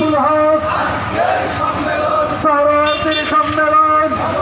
আশরাফুল হক। সম্মেলন। সম্মেলন।